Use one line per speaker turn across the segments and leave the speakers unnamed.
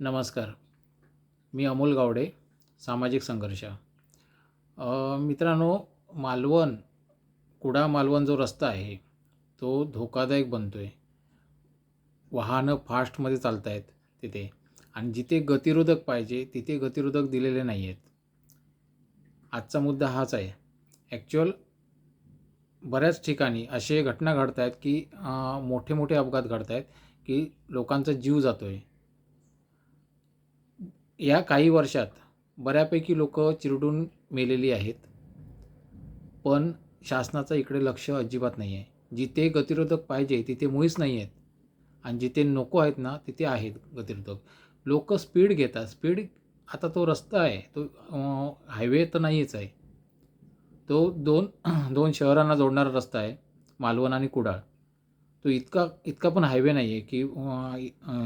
नमस्कार. मी अमोल गावडे सामाजिक संघर्ष. मित्रांनो मालवण कुडा मालवण जो रस्ता आहे तो धोकादायक बनतो आहे वाहनं फास्टमध्ये चालत आहेत तिथे आणि जिथे गतिरोधक पाहिजे तिथे गतिरोधक दिलेले नाही आहेत आजचा मुद्दा हाच आहे. ॲक्च्युअल बऱ्याच ठिकाणी असे घटना घडत आहेत की मोठे मोठे अपघात घडत आहेत की लोकांचा जीव जातो आहे या काही वर्षात बऱ्यापैकी लोक चिरडून मेलेली आहेत. पण शासनाचं इकडे लक्ष अजिबात नाही आहे. जिथे गतिरोधक पाहिजे तिथे मुळीच नाही आहेत. आणि जिथे नको आहेत ना तिथे आहेत गतिरोधक. लोक स्पीड घेतात. स्पीड आता तो रस्ता आहे. तो हायवे तर नाहीच आहे. तो दोन दोन शहरांना जोडणारा रस्ता आहे. मालवण आणि कुडाळ. तो इतका इतका पण हायवे नाही आहे की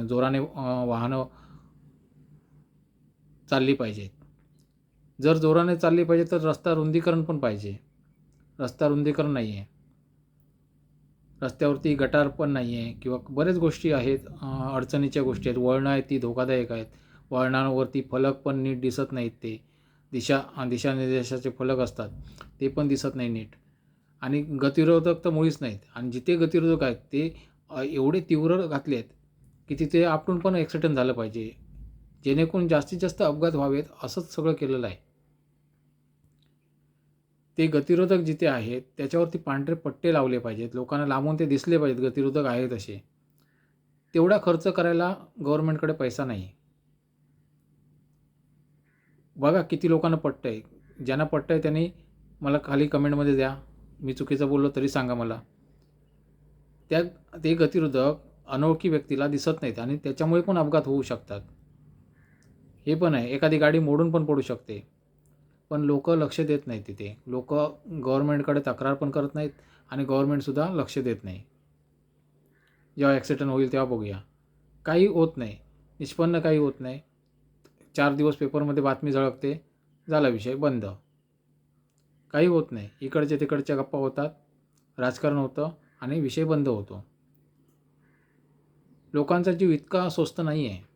जोराने वाहनं चालली पाहिजेत जर जोराने चालली पाहिजे तर रस्ता रुंदीकरण पण पाहिजे. रस्ता रुंदीकरण नाही आहे रस्त्यावरती गटार पण नाही आहे किंवा बरेच गोष्टी आहेत अडचणीच्या गोष्टी आहेत. वळणं आहेत ती धोकादायक आहेत. वळणांवरती फलक पण नीट दिसत नाहीत ते. दिशा दिशानिर्देशाचे फलक असतात. ते पण दिसत नाही नीट. आणि गतिरोधक तर मुळीच नाहीत. आणि जिथे गतिरोधक आहेत ते एवढे तीव्र घातले आहेत की तिथे आपटून पण ॲक्सिडेंट झालं पाहिजे. जेणेकरून जास्तीत जास्त अपघात व्हावेत असंच सगळं केलेलं आहे. ते गतिरोधक जिथे आहेत त्याच्यावरती पांढरे पट्टे लावले पाहिजेत. लोकांना लांबून ते दिसले पाहिजेत गतिरोधक आहेत असे. तेवढा खर्च करायला गव्हर्नमेंटकडे पैसा नाही. बघा किती लोकांना पट्ट आहे ज्यांना पट्ट आहे त्यांनी मला खाली कमेंटमध्ये द्या. मी चुकीचं बोललो तरी सांगा मला. त्या ते गतिरोधक अनोळखी व्यक्तीला दिसत नाहीत आणि त्याच्यामुळे पण अपघात होऊ शकतात. हे पण आहे. एखादी गाडी मोडून पण पडू शकते. पण लोक लक्ष देत नाहीत तिथे. लोक गव्हर्मेंटकडे तक्रार पण करत नाहीत आणि गव्हर्मेंटसुद्धा लक्ष देत नाही. जेव्हा ॲक्सिडेंट होईल तेव्हा बघूया. काही होत नाही. निष्पन्न काही होत नाही. चार दिवस पेपरमध्ये बातमी झळकते. झाला विषय. बंद. काही होत नाही. इकडच्या तिकडच्या गप्पा होतात. राजकारण होतं आणि विषय बंद होतो. लोकांचा जीव इतका स्वस्त नाही आहे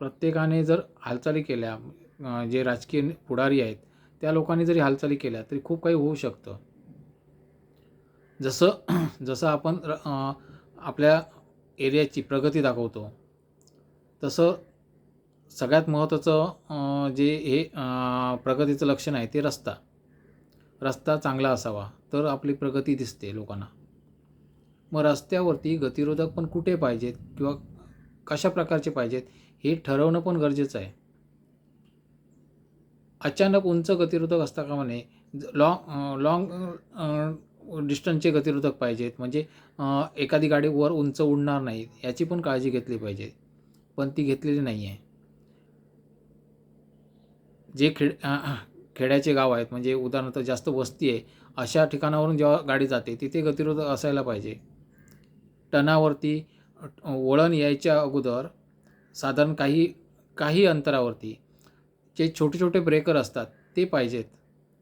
प्रत्येकाने जर हालचाली केल्या जे राजकीय पुढारी आहेत त्या लोकांनी जरी हालचाली केल्या तरी खूप काही होऊ शकतं. जसं जसं आपण र- आपल्या एरियाची प्रगती दाखवतो तसं सगळ्यात महत्त्वाचं जे हे प्रगतीचं लक्षण आहे ते रस्ता. रस्ता चांगला असावा तर आपली प्रगती दिसते लोकांना. मग रस्त्यावरती गतिरोधक पण कुठे पाहिजेत किंवा कशा प्रकारचे पाहिजेत हे ठरवणं पण गरजेचं आहे. अचानक उंच गतिरोधक असता का म्हणे लॉंग लॉंग डिस्टन्सचे गतिरोधक पाहिजेत. म्हणजे एखादी गाडी वर उंच उडणार नाही याची पण काळजी घेतली पाहिजे. पण ती घेतलेली नाही आहे जे खेड खेड्याचे गाव आहेत म्हणजे उदाहरणार्थ जास्त वस्ती आहे अशा ठिकाणावरून जेव्हा गाडी जाते तिथे गतिरोधक असायला पाहिजे. टनावरती वळण यायच्या अगोदर साधारण काही काही अंतरावरती जे छोटे छोटे ब्रेकर असतात ते पाहिजेत.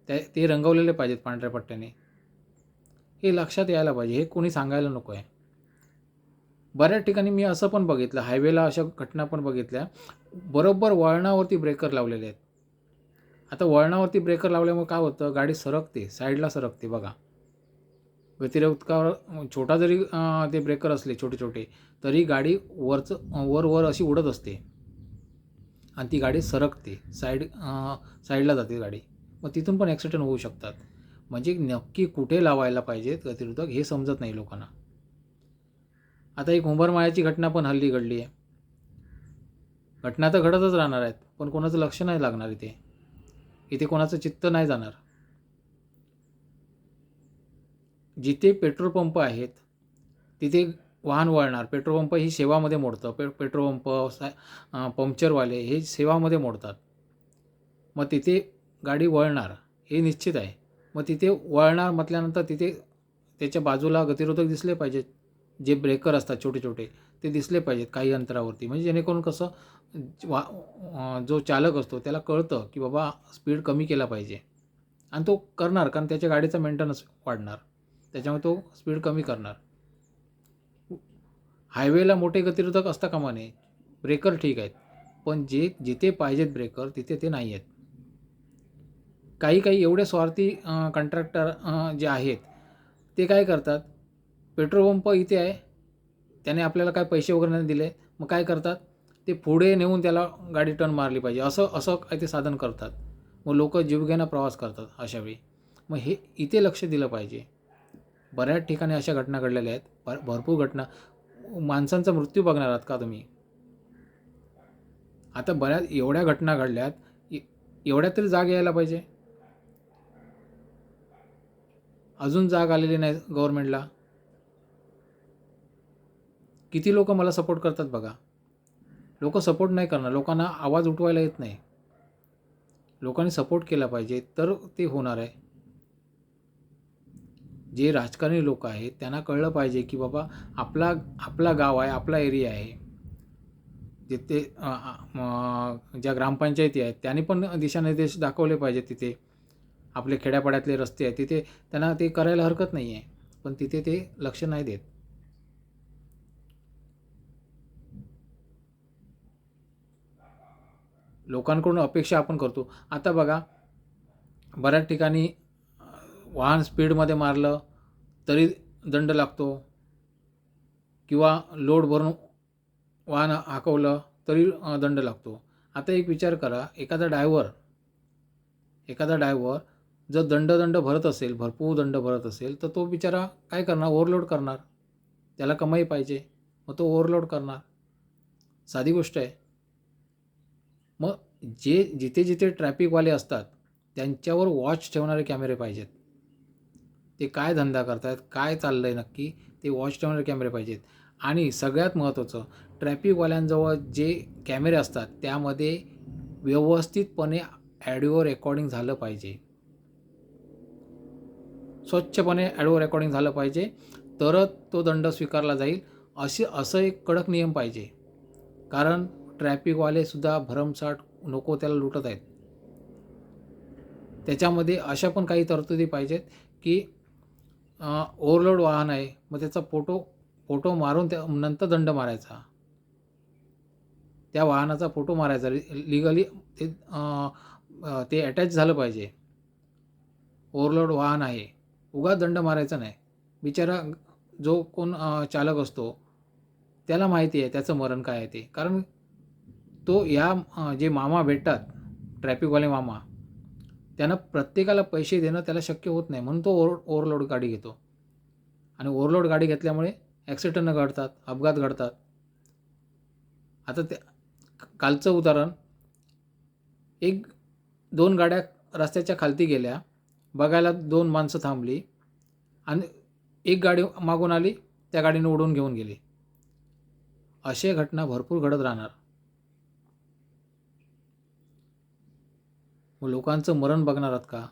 त्या ते रंगवलेले पाहिजेत पांढऱ्या पट्ट्याने. हे लक्षात यायला पाहिजे हे कोणी सांगायला नको आहे. बऱ्याच ठिकाणी मी असं पण बघितलं हायवेला अशा घटना पण बघितल्या. बरोबर वळणावरती ब्रेकर लावलेले आहेत. आता वळणावरती ब्रेकर लावल्यामुळे काय होतं गाडी सरकते साईडला सरकते बघा. गतिरोधकावर छोटा जरी ते ब्रेकर असले छोटे छोटे तरी गाडी वरचं वर वर अशी उडत असते. आणि ती गाडी सरकते. साईड साईडला जाते गाडी. मग तिथून पण ॲक्सिडेंट होऊ शकतात. म्हणजे नक्की कुठे लावायला पाहिजेत गतिरोधक हे समजत नाही लोकांना. आता एक उंबरमाळ्याची घटना पण हल्ली घडली आहे. घटना तर घडतच राहणार आहेत पण कोणाचं लक्ष नाही लागणार इथे. इथे कोणाचं चित्त नाही जाणार. जिथे पेट्रोल पंप आहेत तिथे वाहन वळणार. पेट्रोल पंप ही सेवामध्ये मोडतं. पे पेट्रोल पंप सा पंक्चरवाले हे सेवामध्ये मोडतात. मग तिथे गाडी वळणार हे निश्चित आहे. मग तिथे वळणार म्हटल्यानंतर तिथे त्याच्या बाजूला गतिरोधक दिसले पाहिजेत. जे ब्रेकर असतात छोटे छोटे ते दिसले पाहिजेत काही अंतरावरती. म्हणजे जेणेकरून कसं वा जो चालक असतो त्याला कळतं की बाबा स्पीड कमी केला पाहिजे. आणि तो करणार कारण त्याच्या गाडीचा मेंटेनन्स वाढणार. त्याच्यामुळे तो स्पीड कमी करणार. हायवेला मोठे गतिरोधक असता कामा नये. ब्रेकर ठीक आहेत. पण जे जिथे पाहिजेत ब्रेकर तिथे ते नाही आहेत. काही काही एवढे स्वार्थी कंट्रॅक्टर जे आहेत ते काय करतात? पेट्रोल पंप इथे आहे. त्याने आपल्याला काय पैसे वगैरे नाही दिले. मग काय करतात? ते पुढे नेऊन त्याला गाडी टर्न मारली पाहिजे. असं असं काय ते साधन करतात. मग लोक जीवघेणा प्रवास करतात अशावेळी मग हे इथे लक्ष दिलं पाहिजे. बऱ्याच ठिकाणी अशा घटना घडलेल्या आहेत. भर भरपूर घटना. माणसांचा मृत्यू बघणार आहात का तुम्ही? आता बऱ्याच एवढ्या घटना घडल्यात एवढ्या तरी जाग यायला पाहिजे. अजून जाग आलेली नाही गव्हर्मेंटला किती लोक मला सपोर्ट करतात बघा. लोक सपोर्ट नाही करणार. लोकांना आवाज उठवायला येत नाही. लोकांनी सपोर्ट केला पाहिजे तर ते होणार आहे. जे राजकारणी लोक आहेत त्यांना कळलं पाहिजे की बाबा आपला आपला गाव आहे आपला एरिया आहे. जिथे ज्या ग्रामपंचायती आहेत त्यांनी पण दिशानिर्देश दाखवले पाहिजेत तिथे. आपले खेड्यापाड्यातले रस्ते आहेत तिथे त्यांना ते करायला हरकत नाही आहे पण तिथे ते लक्ष नाही देत. लोकांकडून अपेक्षा आपण करतो. आता बघा बऱ्याच ठिकाणी वाहन स्पीडमध्ये मारलं तरी दंड लागतो. किंवा लोड भरून वाहन हाकवलं तरी दंड लागतो. आता एक विचार करा एखादा डायव्हर एखादा डायव्हर जर दंड दंड भरत असेल भरपूर दंड भरत असेल तर तो बिचारा काय करणार? ओव्हरलोड करणार. त्याला कमाई पाहिजे. मग तो ओव्हरलोड करणार. साधी गोष्ट आहे. मग जे जिथे जिथे ट्रॅफिकवाले असतात त्यांच्यावर वॉच ठेवणारे कॅमेरे पाहिजेत. ते काय धंदा करतायत काय चाललं आहे नक्की ते वॉच ठेवणारे कॅमेरे पाहिजेत. आणि सगळ्यात महत्त्वाचं ट्रॅफिकवाल्यांजवळ जे कॅमेरे असतात त्यामध्ये व्यवस्थितपणे ॲडिओ रेकॉर्डिंग झालं पाहिजे. स्वच्छपणे ॲडिओ रेकॉर्डिंग झालं पाहिजे तरच तो दंड स्वीकारला जाईल असे असं एक कडक नियम पाहिजे. कारण ट्रॅफिकवालेसुद्धा भरमसाठ नको त्याला लुटत आहेत. त्याच्यामध्ये अशा पण काही तरतुदी पाहिजेत की ओव्हरलोड वाहन आहे. मग त्याचा फोटो फोटो मारून त्या नंतर दंड मारायचा. त्या वाहनाचा फोटो मारायचा. लिगली ते ते अटॅच झालं पाहिजे. ओव्हरलोड वाहन आहे. उगाच दंड मारायचा नाही. बिचारा जो कोण चालक असतो त्याला माहिती आहे त्याचं मरण काय आहे ते. कारण तो या जे मामा भेटतात ट्रॅफिकवाले मामा त्यांना प्रत्येकाला पैसे देणं त्याला शक्य होत नाही. म्हणून तो ओव्हर ओव्हरलोड गाडी घेतो. आणि ओव्हरलोड गाडी घेतल्यामुळे ॲक्सिडेंट घडतात अपघात घडतात. आता त्या कालचं उदाहरण एक दोन गाड्या रस्त्याच्या खालती गेल्या. बघायला दोन माणसं थांबली. आणि एक गाडी मागून आली त्या गाडीने उडून घेऊन गेली. अशा घटना भरपूर घडत राहणार. मग लोकांचं मरण बघणार आहात का?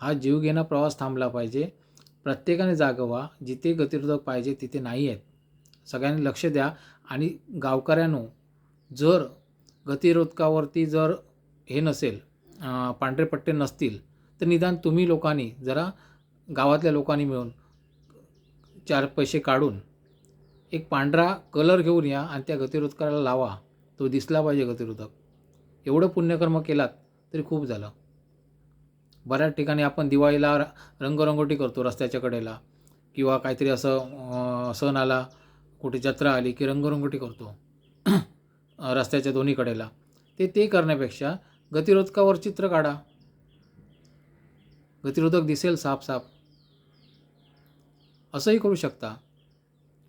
हा जीवघेणा प्रवास थांबला पाहिजे. प्रत्येकाने जागं व्हा जिथे गतिरोधक पाहिजे तिथे नाही आहेत. सगळ्यांनी लक्ष द्या. आणि गावकऱ्यांनो जर गतिरोधकावरती जर हे नसेल पांढरे पट्टे नसतील तर निदान तुम्ही लोकांनी जरा गावातल्या लोकांनी मिळून चार पैसे काढून एक पांढरा कलर घेऊन या आणि त्या गतिरोधकाला लावा. तो दिसला पाहिजे गतिरोधक एवढं पुण्यकर्म केलात तरी खूप झालं. बऱ्याच ठिकाणी आपण दिवाळीला रंगरंगोटी करतो रस्त्याच्या कडेला. किंवा काहीतरी असं सण आला कुठे जत्रा आली की रंगरंगोटी करतो. रस्त्याच्या दोन्ही कडेला. ते ते करण्यापेक्षा गतिरोधकावर चित्र काढा. गतिरोधक दिसेल साफसाफ असंही करू शकता.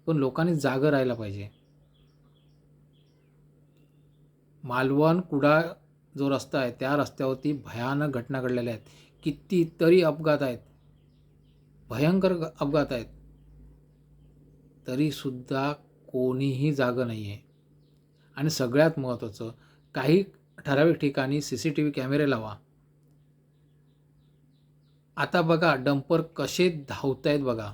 पण लोकांनी जागं राहायला पाहिजे. मालवण कुडा जो रस्ता आहे त्या रस्त्यावरती भयानक घटना घडलेल्या आहेत. कितीतरी अपघात आहेत. भयंकर अपघात आहेत. तरीसुद्धा कोणीही जागं नाही आहे आणि सगळ्यात महत्त्वाचं काही ठराविक ठिकाणी सी सी टी व्ही कॅमेरे लावा. आता बघा डंपर कसे धावत आहेत बघा.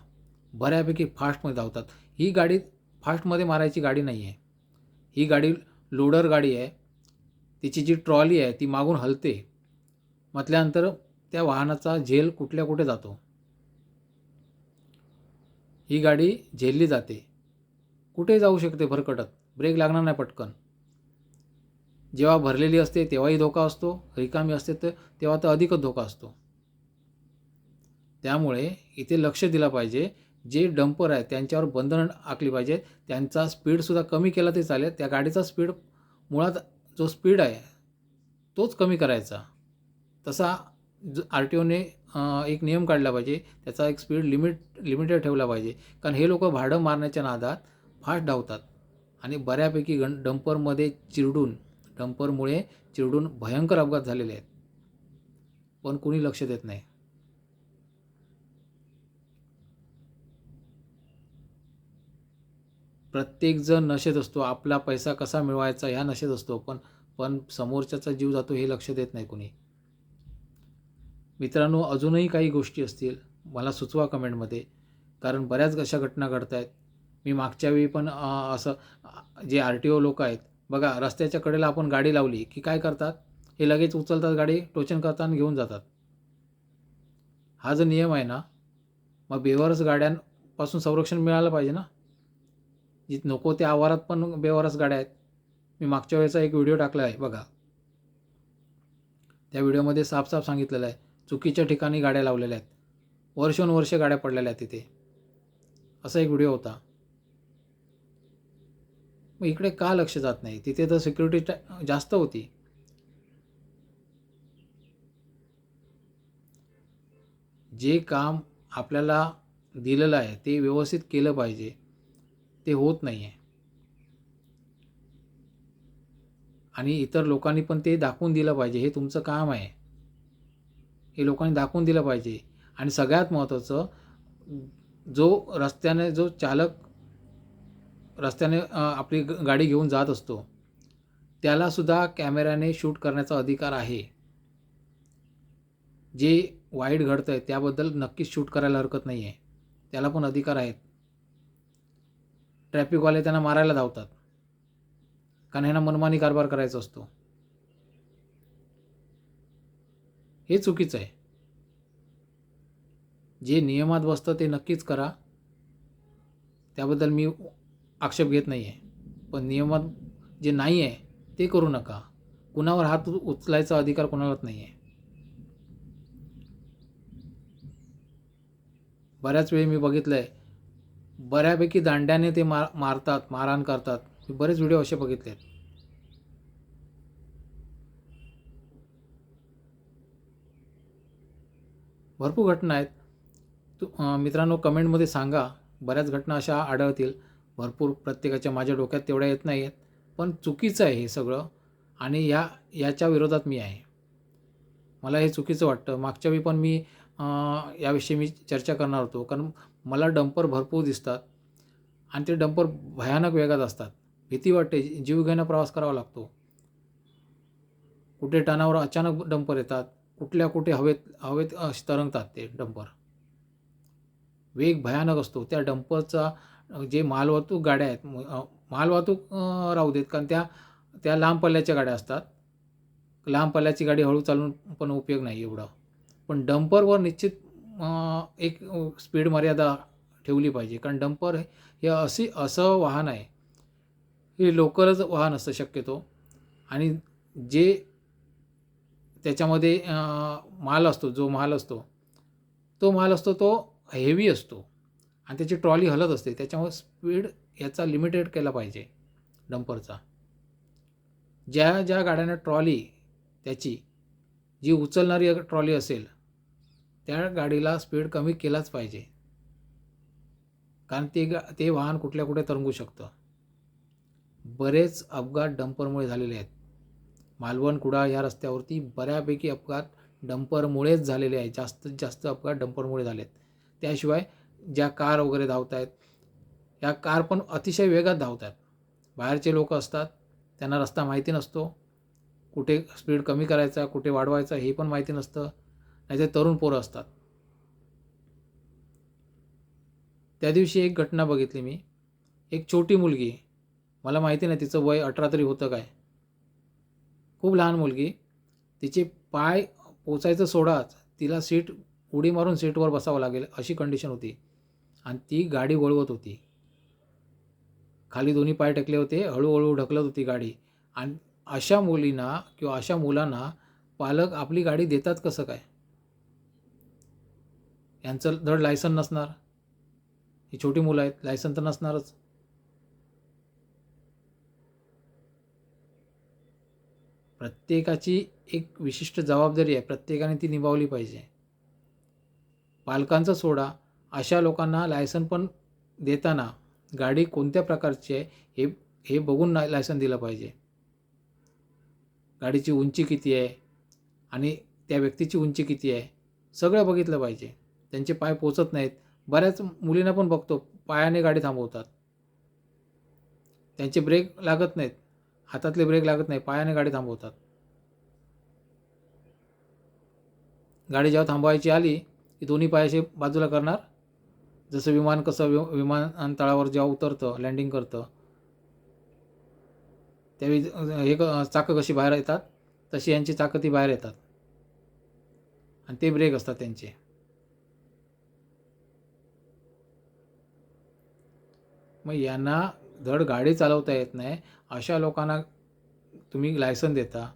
बऱ्यापैकी फास्टमध्ये धावतात. ही गाडी फास्टमध्ये मारायची गाडी नाही आहे ही गाडी लोडर गाडी आहे. तिची जी ट्रॉली आहे ती मागून हलते. म्हटल्यानंतर त्या वाहनाचा झेल कुठल्या कुठे जातो? ही गाडी झेलली जाते. कुठे जाऊ शकते भरकटत? ब्रेक लागणार नाही पटकन. जेव्हा भरलेली असते तेव्हाही धोका असतो. रिकामी असते तर तेव्हा तर अधिकच धोका असतो. त्यामुळे इथे लक्ष दिलं पाहिजे. जे डंपर आहे त्यांच्यावर बंधनं आखली पाहिजे त्यांचा स्पीडसुद्धा कमी केला तरी चालेल. त्या गाडीचा स्पीड मुळात जो स्पीड आहे तोच कमी करायचा. तसा ज आर टी ओने एक नियम काढला पाहिजे. त्याचा एक स्पीड लिमिट लिमिटेड ठेवला पाहिजे. कारण हे लोक भाडं मारण्याच्या नादात फास्ट धावतात. आणि बऱ्यापैकी गण डंपरमध्ये चिरडून डंपरमुळे चिरडून भयंकर अपघात झालेले आहेत. पण कुणी लक्ष देत नाही. प्रत्येकजण नशेत असतो. आपला पैसा कसा मिळवायचा ह्या नशेत असतो. पण पण समोरच्याचा जीव जातो हे लक्ष देत नाही कुणी. मित्रांनो अजूनही काही गोष्टी असतील. मला सुचवा कमेंटमध्ये. कारण बऱ्याच अशा घटना घडत आहेत मी मागच्या वेळी पण असं जे आर टी ओ लोक आहेत बघा रस्त्याच्या कडेला आपण गाडी लावली की काय करतात? हे लगेच उचलतात गाडी टोचन करतात आणि घेऊन जातात. हा जो नियम आहे ना मग बेवारस गाड्यांपासून संरक्षण मिळालं पाहिजे ना? जी नको त्या आवारात पण बेवारस गाड्या आहेत. मी मागच्या वेळेचा एक व्हिडिओ टाकला आहे बघा. त्या व्हिडिओमध्ये साफ साफ सांगितलेलं आहे. चुकीच्या ठिकाणी गाड्या लावलेल्या आहेत. वर्षोनुवर्षे गाड्या पडलेल्या आहेत तिथे असा एक व्हिडिओ होता. मग इकडे का लक्ष जात नाही? तिथे तर सिक्युरिटी जास्त होती. जे काम आपल्याला दिलेलं आहे ते व्यवस्थित केलं पाहिजे. ते होत नाही आहे आणि इतर लोकांनी पण ते दाखवून दिलं पाहिजे हे तुमचं काम आहे. हे लोकांनी दाखवून दिलं पाहिजे. आणि सगळ्यात महत्त्वाचं जो रस्त्याने जो चालक रस्त्याने आपली ग- गाडी घेऊन जात असतो त्यालासुद्धा कॅमेऱ्याने शूट करण्याचा अधिकार आहे. जे वाईट घडतं आहे त्याबद्दल नक्कीच शूट करायला हरकत नाही आहे त्याला पण अधिकार आहेत. ट्रॅफिकवाले त्यांना मारायला धावतात. कारण ह्यांना मनमानी कारभार करायचा असतो. हे चुकीचं आहे. जे नियमात बसतं ते नक्कीच करा. त्याबद्दल मी आक्षेप घेत नाही आहे पण नियमात जे नाही आहे ते करू नका. कुणावर हात उचलायचा अधिकार कोणालाच नाही आहे बऱ्याच वेळी मी बघितलं आहे बऱ्यापैकी दांड्याने ते मार मारतात मारहाण करतात. मी बरेच व्हिडिओ असे बघितले आहेत. भरपूर घटना आहेत. तू मित्रांनो कमेंटमध्ये सांगा. बऱ्याच घटना अशा आढळतील. भरपूर प्रत्येकाच्या माझ्या डोक्यात तेवढ्या येत नाही आहेत पण चुकीचं आहे हे सगळं आणि या याच्या विरोधात मी आहे. मला हे चुकीचं वाटतं. मागच्या वेळी पण मी याविषयी मी चर्चा करणार होतो. कारण मला डंपर भरपूर दिसतात आणि ते डंपर भयानक वेगात असतात. भीती वाटते जीवघेणा प्रवास करावा लागतो. कुठे टनावर अचानक डंपर येतात कुठल्या कुठे हवेत हवेत तरंगतात ते डंपर. वेग भयानक असतो. त्या डंपरचा जे मालवाहतूक गाड्या आहेत मालवाहतूक राहू देत कारण त्या त्या लांब पल्ल्याच्या गाड्या असतात. लांब पल्ल्याची गाडी हळू चालवून पण उपयोग नाही एवढा. पण डंपरवर निश्चित एक स्पीड मर्यादा ठेवली पाहिजे. कारण डंपर हे अशी असं वाहन आहे. हे लोकलच वाहन असतं शक्यतो. आणि जे त्याच्यामध्ये माल असतो जो माल असतो तो माल असतो तो हेवी असतो. आणि त्याची ट्रॉली हलत असते. त्याच्यामुळे स्पीड याचा लिमिटेड केला पाहिजे डंपरचा ज्या ज्या गाड्यांना ट्रॉली त्याची जी उचलणारी ट्रॉली असेल त्या गाडीला स्पीड कमी केलाच पाहिजे. कारण ते गा ते वाहन कुठल्या कुठे तरंगू शकतं. बरेच अपघात डंपरमुळे झालेले आहेत. मालवण कुडाळ ह्या रस्त्यावरती बऱ्यापैकी अपघात डंपरमुळेच झालेले आहेत. जास्तीत जास्त अपघात डंपरमुळे झाले आहेत त्याशिवाय ज्या कार वगैरे धावत आहेत या कार पण अतिशय वेगात धावत आहेत बाहेरचे लोक असतात त्यांना रस्ता माहिती नसतो. कुठे स्पीड कमी करायचा कुठे वाढवायचा हे पण माहिती नसतं. नाही ते तरुण पोरं असतात. त्या दिवशी एक घटना बघितली मी. एक छोटी मुलगी मला माहिती नाही तिचं वय अठरा तरी होतं काय. खूप लहान मुलगी तिचे पाय पोचायचं सोडाच तिला सीट उडी मारून सीटवर बसावं लागेल अशी कंडिशन होती. आणि ती गाडी वळवत होती. खाली दोन्ही पाय टेकले होते हळूहळू ढकलत होती गाडी. आणि अशा मुलींना किंवा अशा मुलांना पालक आपली गाडी देतात कसं काय? यांचं धड लायसन नसणार. ही छोटी मुलं आहेत लायसन तर नसणारच. प्रत्येकाची एक विशिष्ट जबाबदारी आहे प्रत्येकाने ती निभावली पाहिजे. पालकांचा सोडा अशा लोकांना लायसन पण देताना गाडी कोणत्या प्रकारची आहे हे हे बघून लायसन दिलं पाहिजे. गाडीची उंची किती आहे आणि त्या व्यक्तीची उंची किती आहे सगळं बघितलं पाहिजे. त्यांचे पाय पोचत नाहीत. बऱ्याच मुलींना पण बघतो पायाने गाडी थांबवतात. त्यांचे ब्रेक लागत नाहीत. हातातले ब्रेक लागत नाही पायाने गाडी थांबवतात. गाडी जेव्हा थांबवायची आली की दोन्ही पायाचे बाजूला करणार जसं विमान कसं वि विमानतळावर जेव्हा उतरतं लँडिंग करतं त्यावेळी हे क चाकं कशी बाहेर येतात तशी यांची चाकं ती बाहेर येतात. आणि ते ब्रेक असतात त्यांचे. मग यांना धड गाडी चालवता येत नाही. अशा लोकांना तुम्ही लायसन देता.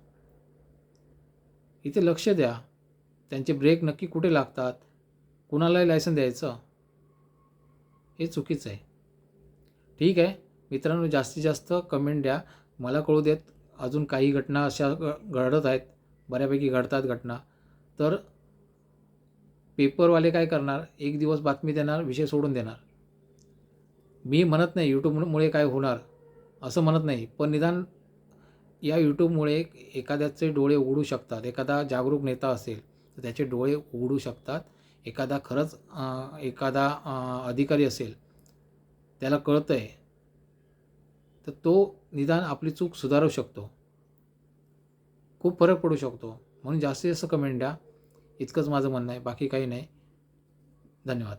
इथे लक्ष द्या. त्यांचे ब्रेक नक्की कुठे लागतात? कुणालाही लायसन द्यायचं? हे चुकीचं आहे. ठीक आहे. मित्रांनो जास्तीत जास्त कमेंट द्या. मला कळू देत अजून काही घटना अशा घडत आहेत. बऱ्यापैकी घडतात घटना. तर पेपरवाले काय करणार? एक दिवस बातमी देणार विषय सोडून देणार. मी म्हणत नाही यूट्यूबमुळे काय होणार असं म्हणत नाही. पण निदान या यूट्यूबमुळे एखाद्याचे डोळे उघडू शकतात. एखादा जागरूक नेता असेल तर त्याचे डोळे उघडू शकतात. एखादा खरंच एखादा अधिकारी असेल त्याला कळतं आहे तर तो निदान आपली चूक सुधारू शकतो. खूप फरक पडू शकतो. म्हणून जास्तीत जास्त कमेंट द्या. इतकंच माझं म्हणणं आहे. बाकी काही नाही. धन्यवाद.